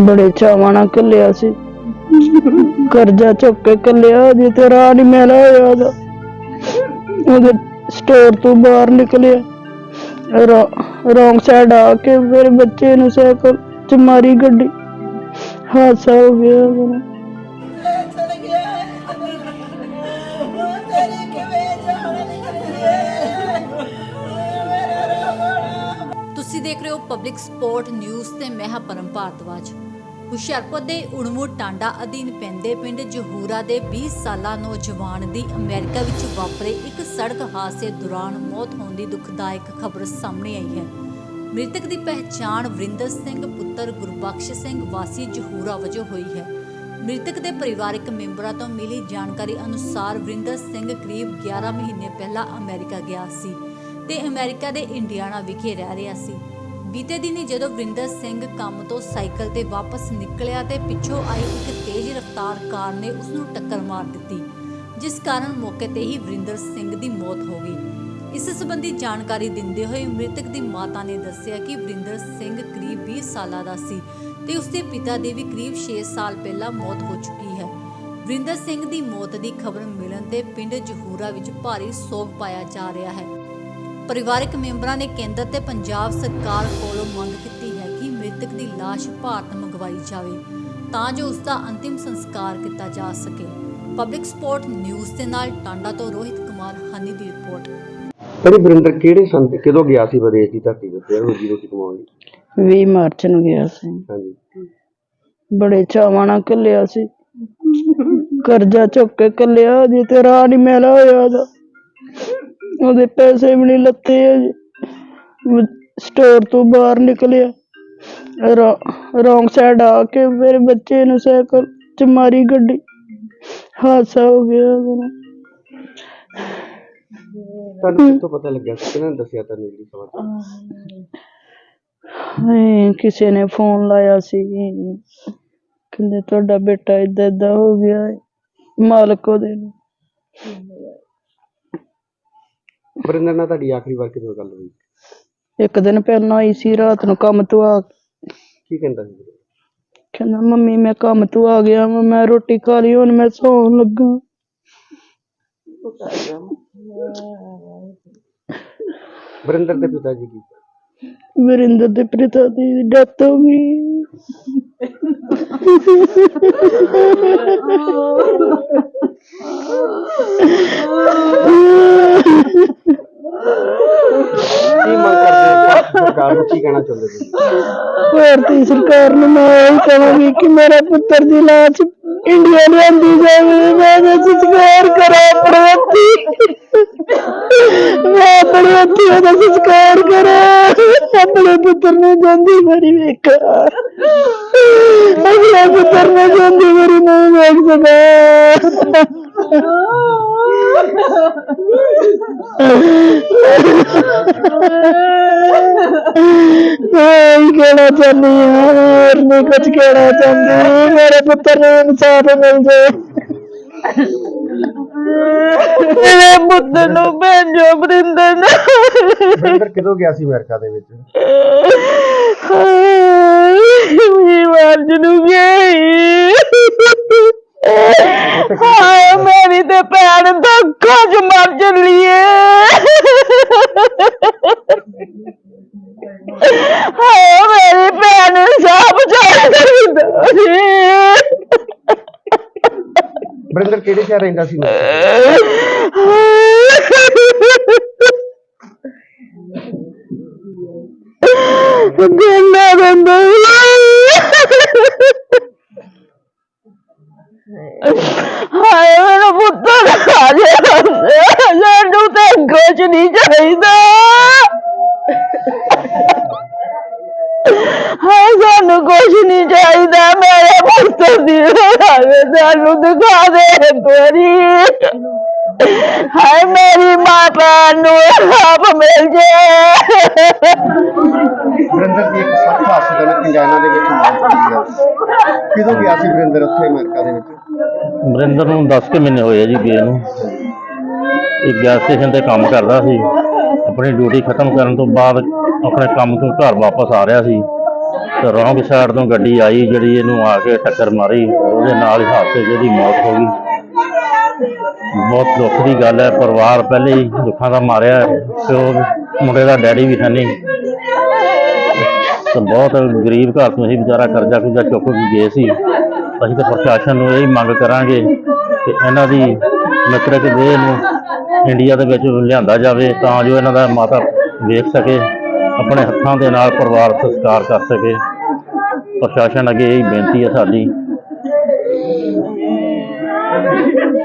ਬੜੇ ਚਾਵਾਂ ਨਾਲ ਘੱਲਿਆ ਸੀ। ਕਰਜ਼ਾ ਚੁੱਕ ਕੇ ਘੱਲਿਆ ਜੇ ਤੇ ਰਾਹ ਨਹੀਂ ਮਿਲਿਆ ਹੋਇਆ ਉਹਦਾ। ਉਹਦੇ ਸਟੋਰ ਤੋਂ ਬਾਹਰ ਨਿਕਲਿਆ। ਰੌਂਗ ਸਾਈਡ ਆ ਕੇ ਮੇਰੇ ਬੱਚੇ ਨੂੰ ਸਾਈਕਲ ਚ ਮਾਰੀ ਗੱਡੀ। ਹਾਦਸਾ ਹੋ ਗਿਆ ਮੇਰਾ ਤੁਸੀਂ ਦੇਖ ਰਹੇ ਹੋ ਪਬਲਿਕ ਸਪੋਰਟ ਨਿਊਜ਼ ਤੇ ਮੈਂ ਹਾਂ ਪਰਮ ਭਾਰਤਵਾਜ ਹੁਸ਼ਿਆਰਪੁਰ ਦੇ ਉੜਮੂ ਟਾਂਡਾ ਅਧੀਨ ਪੈਂਦੇ ਪਿੰਡ ਜਹੂਰਾ ਦੇ 20 ਸਾਲਾ ਨੌਜਵਾਨ ਦੀ ਅਮਰੀਕਾ ਵਿੱਚ ਵਾਪਰੇ ਇੱਕ ਸੜਕ ਹਾਦਸੇ ਦੌਰਾਨ ਮੌਤ ਹੋਣ ਦੀ ਦੁਖਦਾਇਕ ਖਬਰ ਸਾਹਮਣੇ ਆਈ ਹੈ। ਮ੍ਰਿਤਕ ਦੀ ਪਹਿਚਾਣ ਵਰਿੰਦਰ ਸਿੰਘ, ਪੁੱਤਰ ਗੁਰਬਖਸ਼ ਸਿੰਘ, ਵਾਸੀ ਜਹੂਰਾ ਵਜੋਂ ਹੋਈ ਹੈ। ਮ੍ਰਿਤਕ ਦੇ ਪਰਿਵਾਰਕ ਮੈਂਬਰਾਂ ਤੋਂ ਮਿਲੀ ਜਾਣਕਾਰੀ ਅਨੁਸਾਰ ਵਰਿੰਦਰ ਸਿੰਘ ਕਰੀਬ 11 ਮਹੀਨੇ ਪਹਿਲਾਂ ਅਮਰੀਕਾ ਗਿਆ ਸੀ ਤੇ ਅਮਰੀਕਾ ਦੇ ਇੰਡੀਆਨਾ ਵਿਖੇ ਰਹਿ ਰਿਹਾ ਸੀ। ਬੀਤੇ ਦਿਨੀ ਜਦੋਂ ਵਰਿੰਦਰ ਸਿੰਘ ਕੰਮ ਤੋਂ ਸਾਈਕਲ ਤੇ ਵਾਪਸ ਨਿਕਲਿਆ ਤੇ ਪਿੱਛੋਂ ਆਈ ਇੱਕ ਤੇਜ਼ ਰਫ਼ਤਾਰ ਕਾਰ ਨੇ ਉਸ ਨੂੰ ਟੱਕਰ ਮਾਰ ਦਿੱਤੀ, ਜਿਸ ਕਾਰਨ ਮੌਕੇ ਤੇ ਹੀ ਵਰਿੰਦਰ ਸਿੰਘ ਦੀ ਮੌਤ ਹੋ ਗਈ। ਇਸ ਸੰਬੰਧੀ ਜਾਣਕਾਰੀ ਦਿੰਦੇ ਹੋਏ ਮ੍ਰਿਤਕ ਦੀ ਮਾਤਾ ਨੇ ਦੱਸਿਆ ਕਿ ਵਰਿੰਦਰ ਸਿੰਘ ਕਰੀਬ 20 ਸਾਲਾਂ ਦਾ ਸੀ ਤੇ ਉਸਦੇ ਪਿਤਾ ਦੀ ਵੀ ਕਰੀਬ 6 ਸਾਲ ਪਹਿਲਾਂ ਮੌਤ ਹੋ ਚੁੱਕੀ ਹੈ। ਵਰਿੰਦਰ ਸਿੰਘ ਦੀ ਮੌਤ ਦੀ ਖਬਰ ਮਿਲਣ ਤੇ ਪਿੰਡ ਜਹੂਰਾ ਵਿੱਚ ਭਾਰੀ ਸੋਗ ਪਾਇਆ ਜਾ ਰਿਹਾ ਹੈ। ਪਰਿਵਾਰਕ ਮੈਂਬਰਾਂ ਨੇ ਕੇਂਦਰ ਤੇ ਪੰਜਾਬ ਸਰਕਾਰ ਕੋਲੋਂ ਮੰਗ ਕੀਤੀ ਹੈ ਕਿ ਮ੍ਰਿਤਕ ਦੀ ਲਾਸ਼ ਭਾਰਤ ਮੰਗਵਾਈ ਜਾਵੇ ਤਾਂ ਜੋ ਉਸ ਦਾ ਅੰਤਿਮ ਸੰਸਕਾਰ ਕੀਤਾ ਜਾ ਸਕੇ। ਪਬਲਿਕ ਸਪੋਰਟ ਨਿਊਜ਼ ਦੇ ਨਾਲ ਟਾਂਡਾ ਤੋਂ ਰੋਹਿਤ ਕੁਮਾਰ ਹਨੀ ਦੀ ਰਿਪੋਰਟ। ਤੇਰੀ ਬਰਿੰਦਰ ਕਿਹੜੇ ਸੰਨ ਤੇ ਕਦੋਂ ਗਿਆ ਸੀ ਵਿਦੇਸ਼ ਦੀ ਧਰਤੀ ਦੇ ਉੱਤੇ? ਰੋਜੀ ਰੋਟੀ ਕਮਾਉਣ ਲਈ 20 ਮਾਰਚ ਨੂੰ ਗਿਆ ਸੀ। ਹਾਂਜੀ। ਬੜੇ ਚਾਵਾਂ ਨਾਲ ਘੱਲਿਆ ਸੀ। ਕਰਜ਼ਾ ਚੁੱਕ ਕੇ ਘੱਲਿਆ ਜੇ ਤੇ ਰਾਹ ਨਹੀਂ ਮਿਲਿਆ ਹੋਇਆ ਉਹਦਾ। ਉਹਦੇ ਪੈਸੇ ਵੀ ਨਹੀਂ ਲੱਤੇ ਅਜੇ। ਸਟੋਰ ਤੋਂ ਬਾਹਰ ਨਿਕਲਿਆ। ਰੌਂਗ ਸਾਈਡ ਆ ਕੇ ਮੇਰੇ ਬੱਚੇ ਨੂੰ ਸਾਈਕਲ ਚ ਮਾਰੀ ਗੱਡੀ। ਹਾਦਸਾ ਹੋ ਗਿਆ ਉਹਦਾ ਤੁਹਾਨੂੰ ਕਿੱਥੋਂ ਪਤਾ ਲੱਗਿਆ? ਸੀ ਕਿਹਨਾਂ ਨੇ ਦੱਸਿਆ ਤੈਨੂੰ ਜਿਹੜੀ ਖਬਰ? ਹਾਏ ਕਿਸੇ ਨੇ ਫੋਨ ਲਾਇਆ ਸੀ। ਕਹਿੰਦੇ ਤੁਹਾਡਾ ਬੇਟਾ ਏਦਾਂ ਏਦਾਂ ਹੋ ਗਿਆ ਹੈ। ਮਾਲਕ ਉਹਦੇ ਨੂੰ। ਬਰਿੰਦਰ ਨਾਲ ਤੁਹਾਡੀ ਆਖਰੀ ਵਾਰ ਕਿਦੋਂ ਗੱਲ ਹੋਈ? ਇੱਕ ਦਿਨ ਪਹਿਲਾਂ ਆਈ ਸੀ ਰਾਤ ਨੂੰ ਕੰਮ ਤੋਂ ਆ ਕੇ। ਕਹਿੰਦਾ ਸੀ? ਕਹਿੰਦਾ ਮੰਮੀ ਮੈਂ ਕੰਮ ਤੋਂ ਆ ਗਿਆ ਵਾਂ, ਮੈਂ ਰੋਟੀ ਖਾ ਲਈ ਹੁਣ ਮੈਂ ਸੌਣ ਲੱਗਾ ਬਰਿੰਦਰ ਦੇ ਪਿਤਾ ਜੀ ਕੀ? ਵਰਿੰਦਰ ਦੇ ਪਿਤਾ ਦੀ ਡੈਥ ਹੋ ਗਈ ਕੀ ਮੰਗ ਕਰਦੇ ਹੋ ਭਾਰਤ ਸਰਕਾਰ ਨੂੰ ਕੀ ਕਹਿਣਾ ਚਾਹੁੰਦੇ ਤੁਸੀਂ? ਭਾਰਤੀ ਸਰਕਾਰ ਨੂੰ ਮੈਂ ਇਹ ਕਹਾਂਗੀ ਕਿ ਮੇਰਾ ਪੁੱਤਰ ਦੀ ਲਾਸ਼ ਇੰਡੀਆ ਲਿਆਂਦੀ ਜਾਵੇ। ਮੈਂ ਉਹਦਾ ਸੰਸਕਾਰ ਕਰਾਂ ਆਪਣੇ ਹੱਥੀਂ। ਮੈਂ ਆਪਣੇ ਹੱਥੀਂ ਉਹਦਾ ਸੰਸਕਾਰ ਕਰਾਂ। ਆਪਣੇ ਪੁੱਤਰ ਨੂੰ ਜਾਂਦੀ ਮਰੀ ਵੇਖਾਂ। ਆਪਣੇ ਪੁੱਤਰ ਨੂੰ ਜਾਂਦੀ ਮਰੀ ਨਹੀਂ ਵੇਖ ਸਕਾਂ। ਮੈਂ ਕਹਿਣਾ ਚਾਹੁੰਦੀ ਹਾਂ ਹੋਰ ਨਹੀਂ ਕੁਝ ਕਹਿਣਾ ਚਾਹੁੰਦੀ। ਮੇਰੇ ਪੁੱਤਰ ਨੂੰ ਇਨਸਾਫ ਮਿਲ ਜਾਏ ਮੇਰੇ ਪੁੱਤਰ ਨੂੰ ਭੇਜੋ ਬਰਿੰਦਰ ਨੂੰ ਬਰਿੰਦਰ ਕਦੋਂ ਗਿਆ ਸੀ ਅਮਰੀਕਾ ਦੇ ਵਿੱਚ? ਮਰ ਜਨੂ ਗਈ। ਹਾਏ ਮੇਰੀ ਤੇ ਭੈਣ ਧੋਖਾ ਚ ਮਰ ਚੱਲੀਏ ਸਾਬ ਚਾਹੀਦਾ ਬਰਿੰਦਰ ਕਿਹੜੇ ਸ਼ਹਿਰ ਰਹਿੰਦਾ ਸੀ? ਗੰਨਾ ਬੰਦਾ ਹਾਏ ਮੇਰਾ ਪੁੱਤਰ ਆ ਗਿਆ ਸਾਨੂੰ ਤੇ ਕੁਝ ਨਹੀਂ ਚਾਹੀਦਾ ਹਾਏ ਸਾਨੂੰ ਕੁਝ ਨਹੀਂ ਚਾਹੀਦਾ ਮੇਰੇ ਪੁੱਤਰ ਦੀ ਹਾਏ ਸਾਨੂੰ ਦਿਖਾ ਦੇ ਤੋਰੀ ਹਾਏ ਮੇਰੀ ਮਾਤਾ ਨੂੰ ਆਪ ਮਿਲ ਜੇ ਬਰਿੰਦਰ ਦੀ ਇੱਕ ਸਖਤ ਹਾਦਸੇ ਦੇ ਦੇ ਵਿੱਚ ਮੌਤ ਹੋਈ ਹੈ ਕਦੋਂ ਗਿਆ ਸੀ ਬਰਿੰਦਰ ਉੱਥੇ ਅਮਰੀਕਾ ਦੇ ਵਿੱਚ ਵਰਿੰਦਰ ਨੂੰ 10 ਕੁ ਮਹੀਨੇ ਹੋਏ ਆ ਜੀ ਗਏ ਨੂੰ। ਇਹ ਗੈਸ ਸਟੇਸ਼ਨ ਤੇ ਕੰਮ ਕਰਦਾ ਸੀ। ਆਪਣੀ ਡਿਊਟੀ ਖਤਮ ਕਰਨ ਤੋਂ ਬਾਅਦ ਆਪਣੇ ਕੰਮ ਤੋਂ ਘਰ ਵਾਪਸ ਆ ਰਿਹਾ ਸੀ। ਤੇ ਰੌਂਗ ਸਾਈਡ ਤੋਂ ਗੱਡੀ ਆਈ, ਜਿਹੜੀ ਇਹਨੂੰ ਆ ਕੇ ਟੱਕਰ ਮਾਰੀ, ਉਹਦੇ ਨਾਲ ਹੀ ਹਾਦਸੇ 'ਚ ਇਹਦੀ ਮੌਤ ਹੋ ਗਈ। ਬਹੁਤ ਦੁੱਖ ਦੀ ਗੱਲ ਹੈ, ਪਰਿਵਾਰ ਪਹਿਲੇ ਹੀ ਦੁੱਖਾਂ ਦਾ ਮਾਰਿਆ ਹੈ, ਤੇ ਉਹ ਮੁੰਡੇ ਦਾ ਡੈਡੀ ਵੀ ਹੈ ਨਹੀਂ। ਤੇ ਬਹੁਤ ਗਰੀਬ ਘਰ ਤੋਂ ਹੀ ਵਿਚਾਰਾ ਕਰਜ਼ਾ ਕੁਰਜ਼ਾ ਚੁੱਕ ਕੇ ਗਏ ਸੀ। ਅਸੀਂ ਤਾਂ ਪ੍ਰਸ਼ਾਸਨ ਨੂੰ ਇਹ ਮੰਗ ਕਰਾਂਗੇ ਕਿ ਇਹਨਾਂ ਦੀ ਮਤਲਬ ਕਿ ਦੇਹ ਨੂੰ ਇੰਡੀਆ ਦੇ ਵਿੱਚ ਲਿਆਂਦਾ ਜਾਵੇ, ਤਾਂ ਜੋ ਇਹਨਾਂ ਦਾ ਮਾਤਾ ਵੇਖ ਸਕੇ। ਆਪਣੇ ਹੱਥਾਂ ਦੇ ਨਾਲ ਪਰਿਵਾਰ ਸੰਸਕਾਰ ਕਰ ਸਕੇ। ਪ੍ਰਸ਼ਾਸਨ ਅੱਗੇ ਇਹ ਬੇਨਤੀ ਹੈ ਸਾਡੀ।